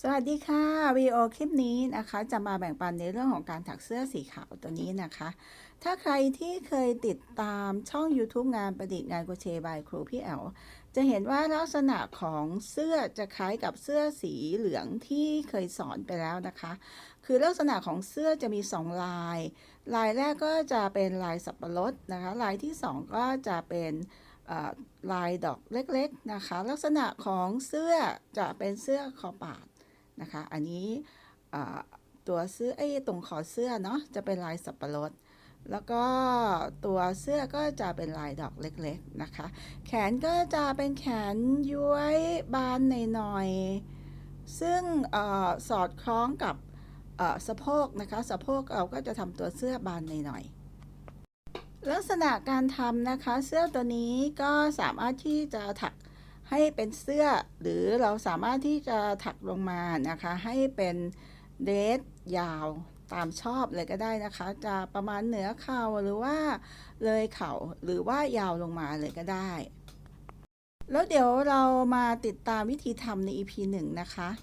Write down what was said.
สวัสดีค่ะวีโอคลิปนี้นะคะ จะมาแบ่งปันในเรื่องของการถักเสื้อสีขาวตัวนี้นะคะ ถ้าใครที่เคยติดตามช่อง YouTube งานประดิษฐ์งานโกเชบายครูพี่แอลจะเห็นว่าลักษณะของเสื้อจะคล้ายกับเสื้อสีเหลืองที่เคยสอนไปแล้วนะคะ คือลักษณะของเสื้อจะมี 2 ลาย ลายแรกก็จะเป็นลายสับปะรดนะคะ ลายที่ 2 ก็จะเป็นลายดอกเล็กๆนะคะ ลักษณะของเสื้อจะเป็นเสื้อคอปาด นะคะ อันนี้ตัวเสื้อไอ้ตรงคอเสื้อเนาะจะเป็นลายสับปะรด แล้วก็ตัวเสื้อก็จะเป็นลายดอกเล็กๆนะคะ แขนก็จะเป็นแขนย้วยบานหน่อยๆซึ่งอสอดคล้องกับสะโพกนะคะสะโพกเราก็จะทำตัวเสื้อบานหน่อยๆลักษณะการทำนะคะ เสื้อตัวนี้ก็สามารถที่จะถัก ให้เป็นเสื้อหรือเราสามารถที่จะถักลงมานะคะ ให้เป็นเดรสยาวตามชอบเลยก็ได้นะคะ จะประมาณเหนือเข่าหรือว่าเลยเข่าหรือว่ายาวลงมาเลยก็ได้ แล้วเดี๋ยวเรามาติดตามวิธีทำใน EP 1 นะคะ